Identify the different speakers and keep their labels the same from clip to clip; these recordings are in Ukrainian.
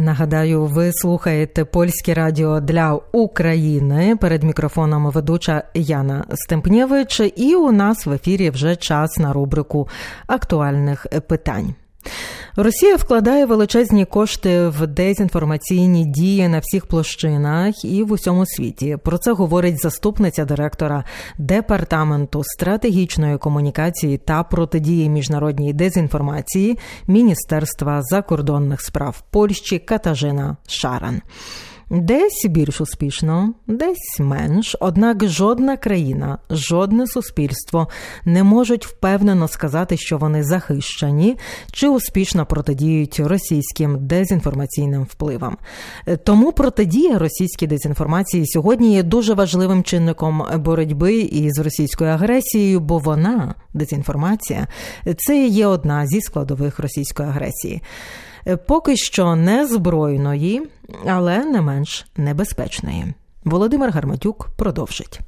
Speaker 1: Нагадаю, ви слухаєте польське радіо для України. Перед мікрофоном ведуча Яна Стемпнєвич, і у нас в ефірі вже час на рубрику актуальних питань. Росія вкладає величезні кошти в дезінформаційні дії на всіх площинах і в усьому світі. Про це говорить заступниця директора департаменту стратегічної комунікації та протидії міжнародній дезінформації Міністерства закордонних справ Польщі Катажина Шаран. Десь більш успішно, десь менш, однак жодна країна, жодне суспільство не можуть впевнено сказати, що вони захищені чи успішно протидіють російським дезінформаційним впливам. Тому протидія російській дезінформації сьогодні є дуже важливим чинником боротьби із російською агресією, бо вона дезінформація це є одна зі складових російської агресії. Поки що не збройної, але не менш небезпечної. Володимир Гарматюк продовжить.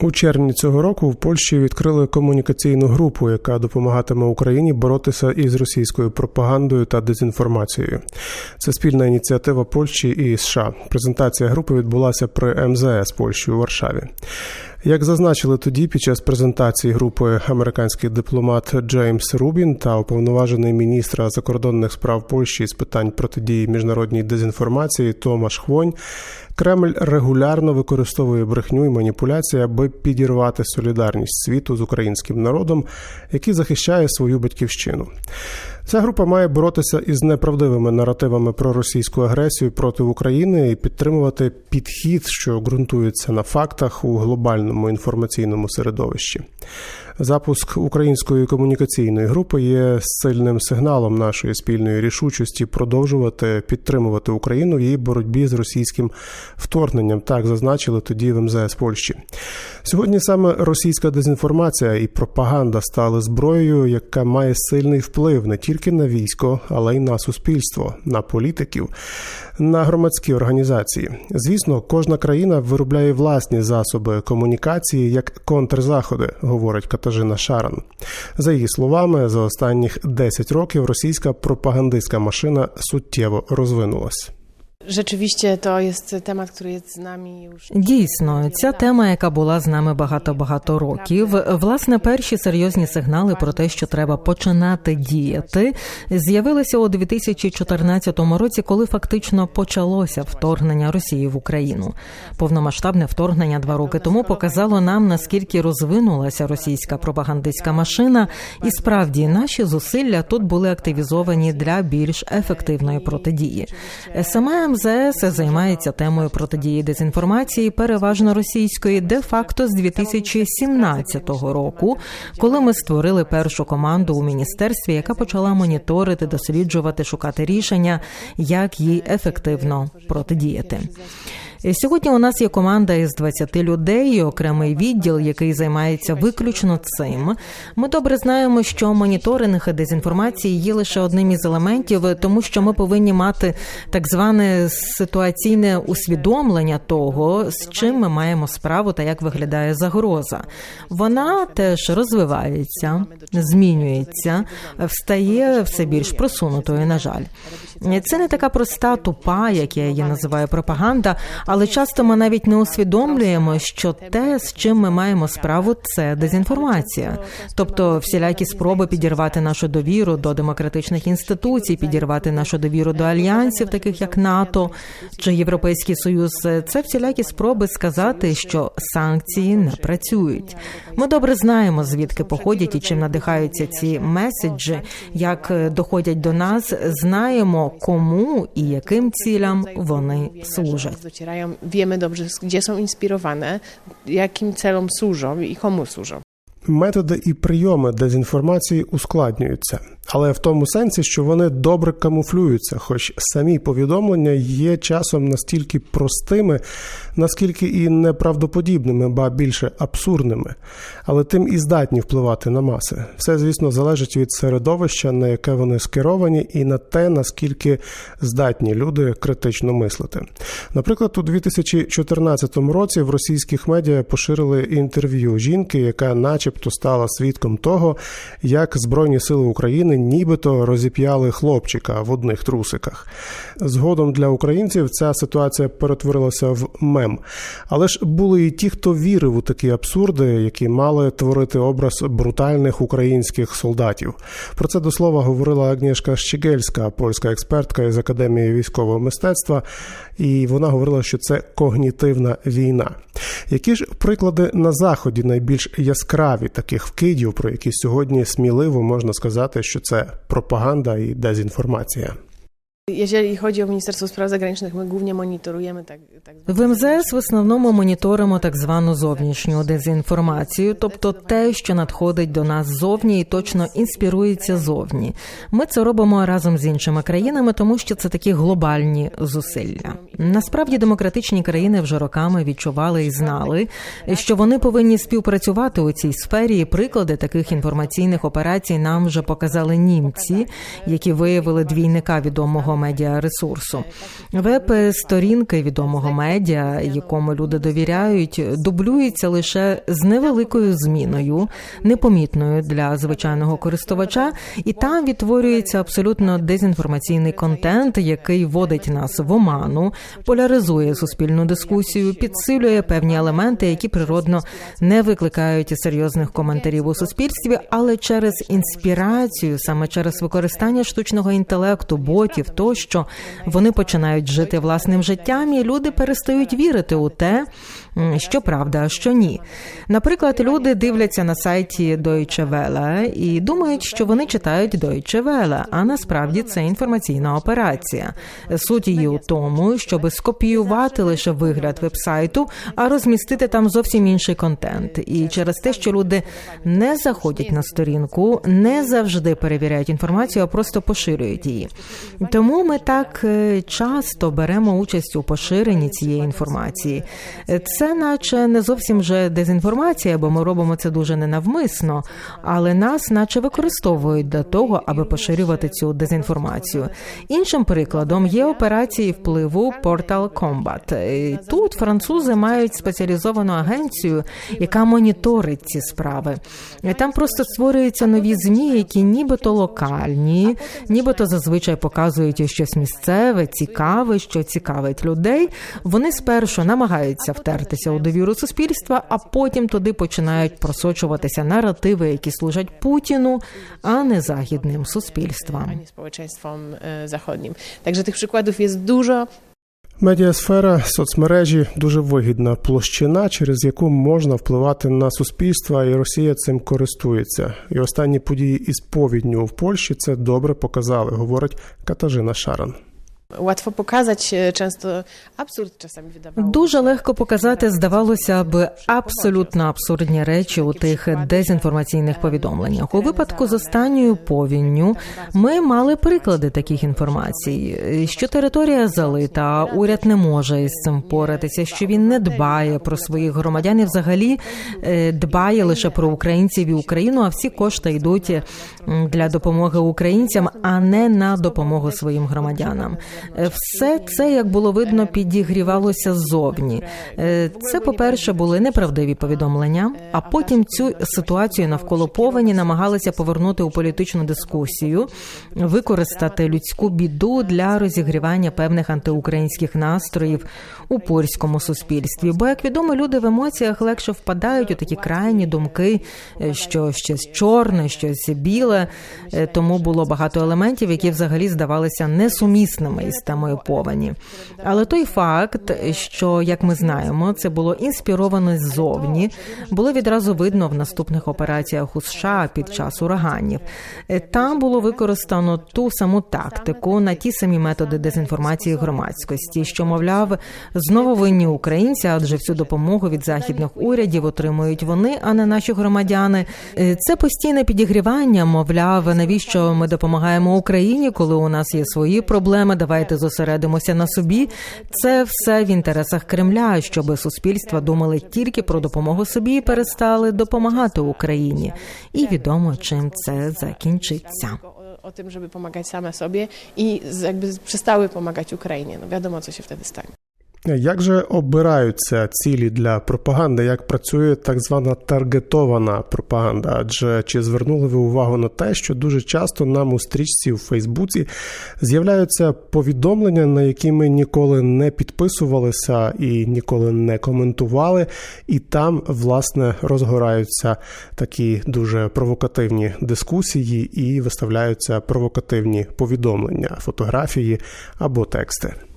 Speaker 2: У червні цього року в Польщі відкрили комунікаційну групу, яка допомагатиме Україні боротися із російською пропагандою та дезінформацією. Це спільна ініціатива Польщі і США. Презентація групи відбулася при МЗС Польщі у Варшаві. Як зазначили тоді, під час презентації групи американський дипломат Джеймс Рубін та уповноважений міністра закордонних справ Польщі з питань протидії міжнародній дезінформації Томаш Хвонь, Кремль регулярно використовує брехню і маніпуляції, аби підірвати солідарність світу з українським народом, який захищає свою батьківщину. Ця група має боротися із неправдивими наративами про російську агресію проти України і підтримувати підхід, що ґрунтується на фактах у глобальному інформаційному середовищі. Запуск української комунікаційної групи є сильним сигналом нашої спільної рішучості продовжувати підтримувати Україну в її боротьбі з російським вторгненням. Так зазначили тоді в МЗС Польщі. Сьогодні саме російська дезінформація і пропаганда стали зброєю, яка має сильний вплив не тільки на військо, але й на суспільство, на політиків на громадські організації. Звісно, кожна країна виробляє власні засоби комунікації як контрзаходи, говорить Катажина Шаран. За її словами, за останніх 10 років російська пропагандистська машина суттєво розвинулась.
Speaker 3: Rzeczywiście to jest temat, który jest z nami już
Speaker 1: Дійсно, ця тема, яка була з нами багато-багато років, власне, перші серйозні сигнали про те, що треба починати діяти, з'явилися у 2014 році, коли фактично почалося вторгнення Росії в Україну. Повномасштабне вторгнення два роки тому показало нам наскільки розвинулася російська пропагандистська машина, і справді наші зусилля тут були активізовані для більш ефективної протидії. Саме МЗС займається темою протидії дезінформації, переважно російської, де-факто з 2017 року, коли ми створили першу команду у міністерстві, яка почала моніторити, досліджувати, шукати рішення, як їй ефективно протидіяти. Сьогодні у нас є команда із 20 людей, і окремий відділ, який займається виключно цим. Ми добре знаємо, що моніторинг дезінформації є лише одним із елементів, тому що ми повинні мати так зване ситуаційне усвідомлення того, з чим ми маємо справу та як виглядає загроза. Вона теж розвивається, змінюється, встає все більш просунутою. На жаль, це не така проста тупа, як я її називаю пропаганда. Але часто ми навіть не усвідомлюємо, що те, з чим ми маємо справу, це дезінформація, тобто всілякі спроби підірвати нашу довіру до демократичних інституцій, підірвати нашу довіру до альянсів, таких як НАТО чи Європейський Союз. Це всілякі спроби сказати, що санкції не працюють. Ми добре знаємо, звідки походять і чим надихаються ці меседжі, як доходять до нас. Знаємо, Komu i jakim celom one
Speaker 3: służą. Wiemy dobrze, gdzie są inspirowane, jakim celom służą i komu służą.
Speaker 2: Методи і прийоми дезінформації ускладнюються, але в тому сенсі, що вони добре камуфлюються, хоч самі повідомлення є часом настільки простими, наскільки і неправдоподібними, ба більше абсурдними, але тим і здатні впливати на маси. Все, звісно, залежить від середовища, на яке вони скеровані, і на те, наскільки здатні люди критично мислити. Наприклад, у 2014 році в російських медіа поширили інтерв'ю жінки, яка, начебто, стала свідком того, як Збройні сили України нібито розіп'яли хлопчика в одних трусиках. Згодом для українців ця ситуація перетворилася в мем. Але ж були і ті, хто вірив у такі абсурди, які мали творити образ брутальних українських солдатів. Про це до слова говорила Агнєшка Щегельська, польська експертка із академії військового мистецтва, і вона говорила, що це когнітивна війна. Які ж приклади на заході найбільш яскраві таких вкидів, про які сьогодні сміливо можна сказати, що це пропаганда і дезінформація?
Speaker 3: Jeżeli chodzi o Ministerstwo Spraw Zagranicznych, my głównie monitorujemy tak, tak
Speaker 1: В МЗС в основному моніторимо так звану зовнішню дезінформацію, тобто те, що надходить до нас ззовні і точно інспірується зовні. Ми це робимо разом з іншими країнами, тому що це такі глобальні зусилля. Насправді демократичні країни вже роками відчували і знали, що вони повинні співпрацювати у цій сфері. І приклади таких інформаційних операцій нам вже показали німці, які виявили двійника відомого медіаресурсу. Веб-сторінки відомого медіа, якому люди довіряють, дублюються лише з невеликою зміною, непомітною для звичайного користувача, і там відтворюється абсолютно дезінформаційний контент, який вводить нас в оману, поляризує суспільну дискусію, підсилює певні елементи, які природно не викликають серйозних коментарів у суспільстві, але через інспірацію, саме через використання штучного інтелекту, ботів тощо. Вони починають жити власним життям, і люди перестають вірити у те, що правда, що ні. Наприклад, люди дивляться на сайті Deutsche Welle і думають, що вони читають Deutsche Welle, а насправді це інформаційна операція. Суть її у тому, щоб скопіювати лише вигляд вебсайту, а розмістити там зовсім інший контент. І через те, що люди не заходять на сторінку, не завжди перевіряють інформацію, а просто поширюють її. Тому ми так е, часто беремо участь у поширенні цієї інформації. Е, Наче не зовсім вже дезінформація, бо ми робимо це дуже ненавмисно, але нас, наче використовують для того, аби поширювати цю дезінформацію. Іншим прикладом є операції впливу Portal Combat. Тут французи мають спеціалізовану агенцію, яка моніторить ці справи. Там просто створюються нові змі, які нібито локальні, нібито зазвичай показують щось місцеве, цікаве, що цікавить людей. Вони спершу намагаються втертися у довіру суспільства, а потім туди починають просочуватися наративи, які служать Путіну, а не західним суспільствам.
Speaker 3: społeczeństwom e, zachodnim. Także tych przykładów jest.
Speaker 2: Медіасфера, соцмережі дуже вигідна площина, через яку можна впливати на суспільство, і Росія цим користується. І останні події із повідню в Польщі це добре показали, говорить Катажина Шаран.
Speaker 3: Łatwo pokazać e, często absurd czasami wydawało.
Speaker 1: Дуже легко показати, здавалося б, абсолютно абсурдні речі у тих дезінформаційних повідомленнях. У випадку з останньою повінню ми мали приклади таких інформацій, що територія залита, а уряд не може із цим поратися, що він не дбає про своїх громадян і взагалі дбає лише про українців і Україну, а всі кошти йдуть для допомоги українцям, а не на допомогу своїм громадянам. Е, Все це, як було видно, підігрівалося ззовні. Е, Це, по-перше, були неправдиві повідомлення, а потім цю ситуацію навколо повені намагалися повернути у політичну дискусію, використати людську біду для розігрівання певних антиукраїнських настроїв у польському суспільстві. Бо, як відомо, люди в емоціях легше впадають у такі крайні думки, е, що щось чорне, щось біле. Е, Тому було багато елементів, які взагалі здавалися несумісними із темою повені. Але той факт, що як ми знаємо, це було інспіровано ззовні, було відразу видно в наступних операціях у США під час ураганів. Е, Там було використано ту саму тактику на ті самі методи дезінформації громадськості, що мовляв знову винні українці, адже всю допомогу від західних урядів отримують вони, а не наші громадяни. Е, Це постійне підігрівання. Мовляв, навіщо ми допомагаємо Україні, коли у нас є свої проблеми? Давайте зосередимося на собі. Це все в інтересах Кремля, щоб суспільства думали тільки про допомогу собі і перестали допомагати Україні. І відомо, чим це закінчиться.
Speaker 3: O, tym, żeby pomagać same sobie i jakby przestały pomagać Ukrainie. No wiadomo, co się wtedy stanie.
Speaker 2: Як же обираються цілі для пропаганди? Як працює так звана таргетована пропаганда? Адже чи звернули ви увагу на те, що дуже часто нам у стрічці у Фейсбуці з'являються повідомлення, на які ми ніколи не підписувалися і ніколи не коментували, і там власне розгораються такі дуже провокативні дискусії і виставляються провокативні повідомлення, фотографії або тексти.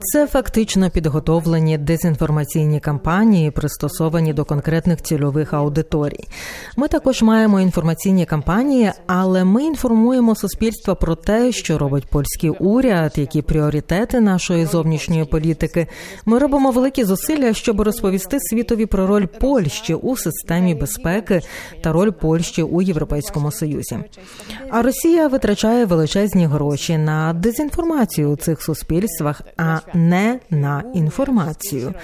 Speaker 1: Це фактично підготовлені дезінформаційні кампанії, пристосовані до конкретних цільових аудиторій. Ми також маємо інформаційні кампанії, але ми інформуємо суспільство про те, що робить польський уряд, які пріоритети нашої зовнішньої політики. Ми робимо великі зусилля, щоб розповісти світові про роль Польщі у системі безпеки та роль Польщі у Європейському Союзі. А Росія витрачає величезні гроші на дезінформацію у цих суспільствах, а не на інформацію.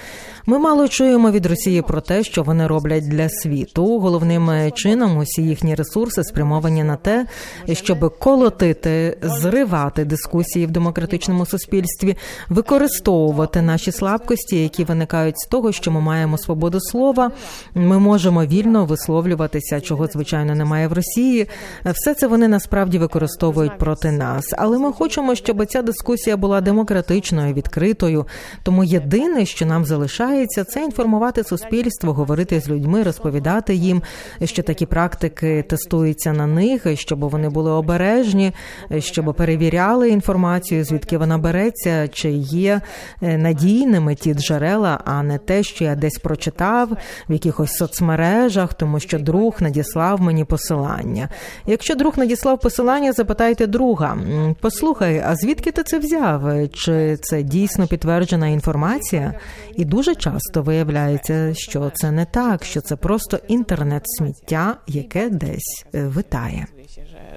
Speaker 1: Ми мало чуємо від Росії про те, що вони роблять для світу. Головним чином усі їхні ресурси спрямовані на те, щоб колотити, зривати дискусії в демократичному суспільстві, використовувати наші слабкості, які виникають з того, що ми маємо свободу слова. Ми можемо вільно висловлюватися, чого звичайно немає в Росії. Все це вони насправді використовують проти нас. Але ми хочемо, щоб ця дискусія була демократичною, відкритою. Тому єдине, що нам залишається, це інформувати суспільство, говорити з людьми, розповідати їм, що такі практики тестуються на них, щоб вони були обережні, щоб перевіряли інформацію, звідки вона береться, чи є е, надійними ті джерела, а не те, що я десь прочитав в якихось соцмережах, тому що друг надіслав мені посилання. Якщо друг надіслав посилання, запитайте друга. «М, Послухай, а звідки ти це взяв? Чи це дійсно підтверджена інформація? І дуже часто виявляється, що це не так, що це просто інтернет-сміття, яке десь е, витає.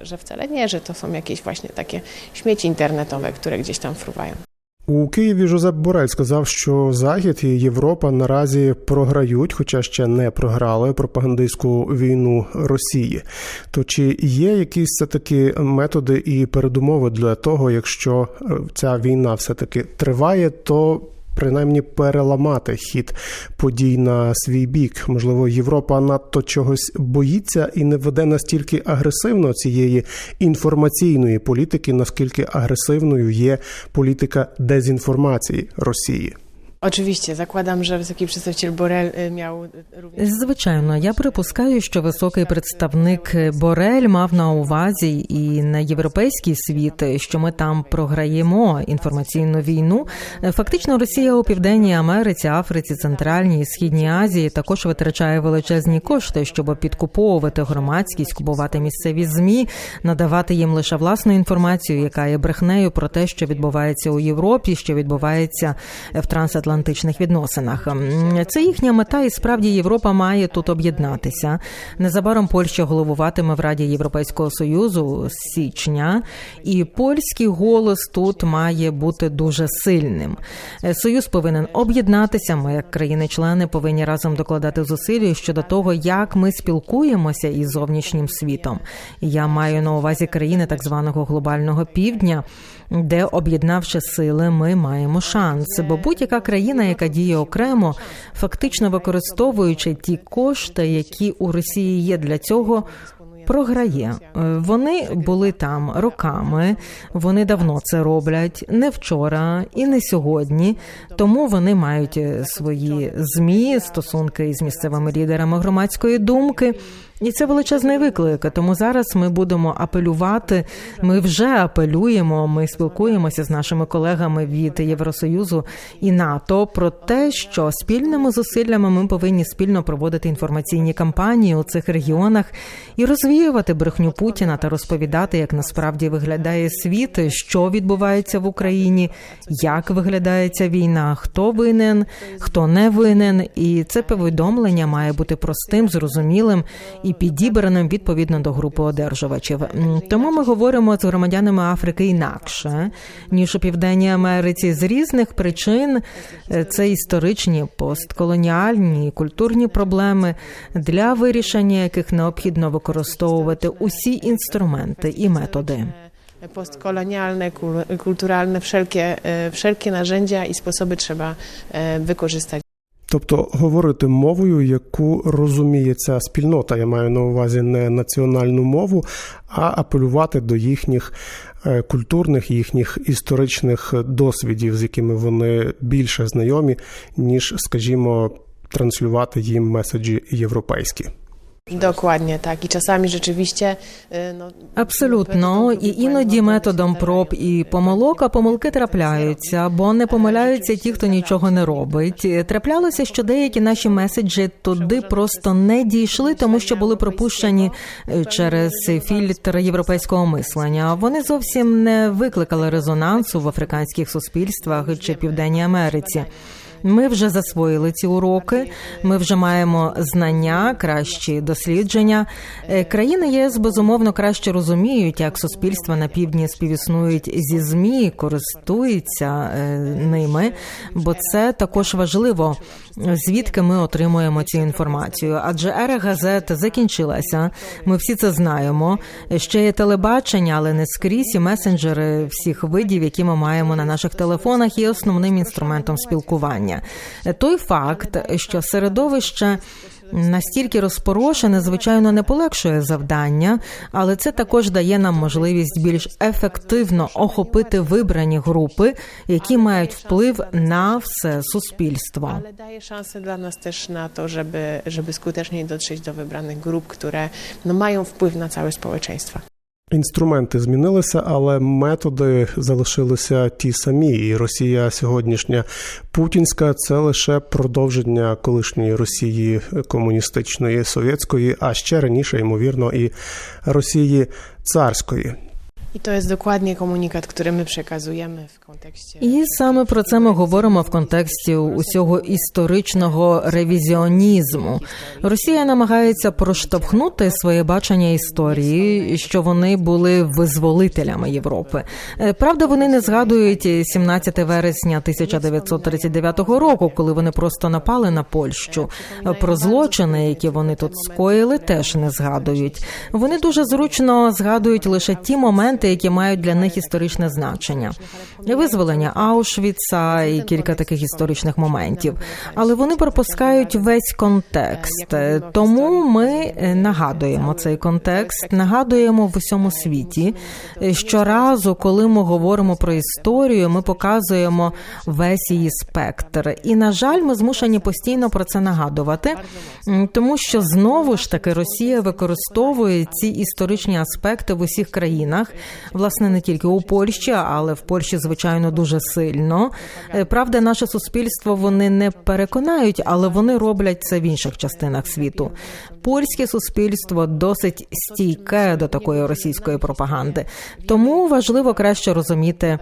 Speaker 3: Że, wcale nie, że to są jakieś właśnie takie śmieci internetowe, które gdzieś tam.
Speaker 2: У Києві Жозеп Борель сказав, що Захід і Європа наразі програють, хоча ще не програли пропагандистську війну Росії. То чи є якісь це такі методи і передумови для того, якщо е, ця війна все таки триває, то принаймні переламати хід подій на свій бік? Можливо, Європа надто чогось боїться і не веде настільки агресивно цієї інформаційної політики, наскільки агресивною є політика дезінформації Росії.
Speaker 3: Oczywiście, zakładam, że wysoki przedstawiciel y, miał również
Speaker 1: Звичайно, я припускаю, що високий представник Борель мав на увазі і на європейський світ, що ми там програємо інформаційну війну. Фактично, Росія у південній Америці, Африці, Центральній і Східній Азії також витрачає величезні кошти, щоб підкуповувати громадськість, купувати місцеві змі, надавати їм лише власну інформацію, яка є брехнею про те, що відбувається у Європі, що відбувається в трансатлантичному євроатлантичних відносинах. Це їхня мета, і справді Європа має тут об'єднатися. Незабаром Польща головуватиме в Раді Європейського союзу з січня, і польський голос тут має бути дуже сильним. Е, Союз повинен об'єднатися. Ми, як країни-члени, повинні разом докладати зусилля щодо того, як ми спілкуємося із зовнішнім світом. Я маю на увазі країни так званого глобального півдня, де об'єднавши сили, ми маємо шанс. Бо будь-яка країна, яка діє окремо, фактично використовуючи ті кошти, які у Росії є для цього. Програє Е, вони були там роками. Вони давно це роблять не вчора і не сьогодні. Тому вони мають е, свої змі, стосунки із місцевими лідерами громадської думки. І це величезний виклик. Тому зараз ми будемо апелювати. Ми вже апелюємо. Ми спілкуємося з нашими колегами від Євросоюзу і НАТО про те, що спільними зусиллями ми повинні спільно проводити інформаційні кампанії у цих регіонах і розвіювати брехню Путіна та розповідати, як насправді виглядає світ, що відбувається в Україні, як виглядає ця війна, хто винен, хто не винен. І це повідомлення має бути простим, зрозумілим і підібраним відповідно до групи одержувачів. Тому ми говоримо з громадянами Африки інакше ніж у Південній Америці з різних причин. Е, Це історичні, постколоніальні культурні проблеми, для вирішення яких необхідно використовувати усі інструменти і методи.
Speaker 3: kul- kulturalne, wszelkie, e, wszelkie narzędzia i sposoby trzeba e, wykorzystać.
Speaker 2: Тобто говорити мовою, яку розуміє ця спільнота, я маю на увазі не національну мову, а апелювати до їхніх е, культурних, їхніх історичних досвідів, з якими вони більше знайомі, ніж, скажімо, транслювати їм меседжі європейські.
Speaker 3: Dokładnie tak. I czasami rzeczywiście. No,
Speaker 1: Абсолютно, і іноді методом проб і помилок, а помилки трапляються, бо не помиляються ті, хто нічого не робить. Траплялося, що деякі наші меседжі туди просто не дійшли, тому що були пропущені е, через фільтр європейського мислення. Вони зовсім не викликали резонансу в африканських суспільствах чи Південній Америці. Ми вже засвоїли ці уроки. Ми вже маємо знання, кращі дослідження. Е, Країни ЄС безумовно краще розуміють, як суспільства на півдні співіснують зі змі, користуються е, ними, бо це також важливо. Звідки ми отримуємо цю інформацію? Адже ера газет закінчилася. Ми всі це знаємо. Ще є телебачення, але не скрізь і месенджери всіх видів, які ми маємо на наших телефонах, є основним інструментом спілкування. Той факт, що середовище. Настільки розпорошене, звичайно, не полегшує завдання, але це також дає нам можливість більш ефективно охопити вибрані групи, які мають вплив на все суспільство.
Speaker 3: ale daje szansę dla nas też na to, żeby, żeby skuteczniej dotrzeć do wybranych grup, które no, mają wpływ na całe społeczeństwa.
Speaker 2: Інструменти змінилися, але методи залишилися ті самі. І Росія сьогоднішня путінська це лише продовження колишньої Росії комуністичної совєтської, а ще раніше, ймовірно, і Росії царської.
Speaker 3: I to jest dokładnie komunikat, który my przekazujemy w kontekście.
Speaker 1: І саме про це ми говоримо в контексті усього історичного ревізіонізму. Росія намагається проштовхнути своє бачення історії, що вони були визволителями Європи. Правда, вони не згадують 17 вересня 1939 року, коли вони просто напали на Польщу. Про злочини, які вони тут скоїли, теж не згадують. Вони дуже зручно згадують лише ті моменти, які мають для них історичне значення. Визволення Аушвіца і кілька таких історичних моментів. Але вони пропускають весь контекст. Тому ми е, нагадуємо цей контекст, нагадуємо в усьому світі. е, Щоразу, коли ми говоримо про історію, ми показуємо весь її спектр. І на жаль, ми змушені постійно про це нагадувати, тому що знову ж таки Росія використовує ці історичні аспекти в усіх країнах, власне, не тільки у Польщі, але в Польщі, звичайно, дуже сильно. Е, Правда, наше суспільство вони не переконають, але вони роблять це в інших частинах світу. Польське суспільство досить стійке до такої російської пропаганди, тому важливо краще розуміти.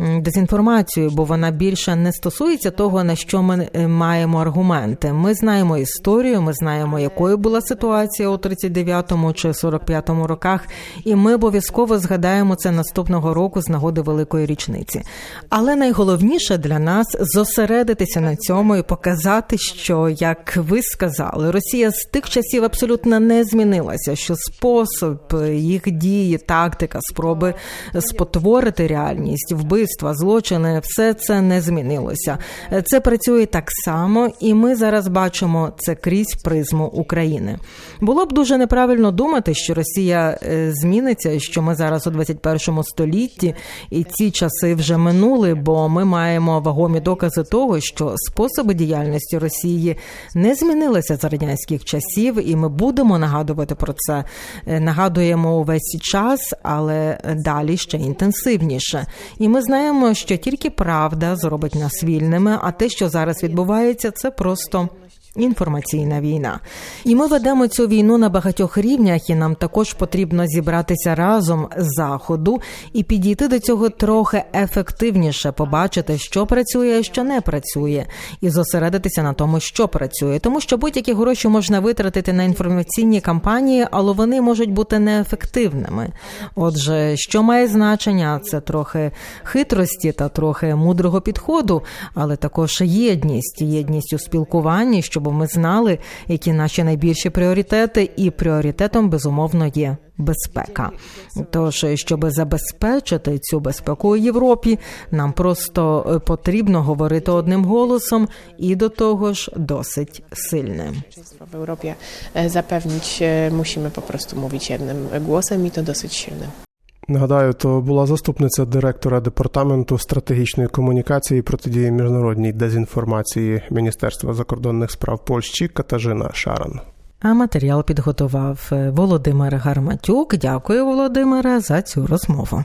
Speaker 1: Дезінформацію, бо вона більше не стосується того, на що ми е, маємо аргументи. Ми знаємо історію, ми знаємо, якою була ситуація у 39-му чи 45-му роках, і ми обов'язково згадаємо це наступного року з нагоди великої річниці. Але найголовніше для нас зосередитися на цьому і показати, що як ви сказали, Росія з тих часів абсолютно не змінилася. Що спосіб їх дії, тактика, спроби спотворити реальність, вбивства, злочини, все це не змінилося. Це працює так само, і ми зараз бачимо це крізь призму України. Було б дуже неправильно думати, що Росія е, зміниться, що ми зараз у 21 столітті, і ці часи вже минули, бо ми маємо вагомі докази того, що способи діяльності Росії не змінилися з радянських часів, і ми будемо нагадувати про це. Е, Нагадуємо увесь час, але далі ще інтенсивніше. І ми знаємо, що тільки правда зробить нас вільними, а те, що зараз відбувається, це просто. Інформаційна війна, і ми ведемо цю війну на багатьох рівнях, і нам також потрібно зібратися разом з заходу і підійти до цього трохи ефективніше, побачити, що працює, що не працює, і зосередитися на тому, що працює, тому що будь-які гроші можна витратити на інформаційні кампанії, але вони можуть бути неефективними. Отже, що має значення, це трохи хитрості та трохи мудрого підходу, але також єдність, єдність у спілкуванні, щоб ми знали, які наші найбільші пріоритети, і пріоритетом безумовно є. Безпека, тож щоб забезпечити цю безпеку у Європі, нам просто е, потрібно говорити одним голосом і до того ж досить сильним.
Speaker 3: Bezpieczeństwo w Europie e, zapewnić e, musimy po prostu mówić jednym głosem
Speaker 2: Нагадаю, то була заступниця директора департаменту стратегічної комунікації і протидії міжнародній дезінформації Міністерства закордонних справ Польщі Катажина Шаран.
Speaker 1: А матеріал підготував е, Володимир Гарматюк. Дякую, Володимире, за цю розмову.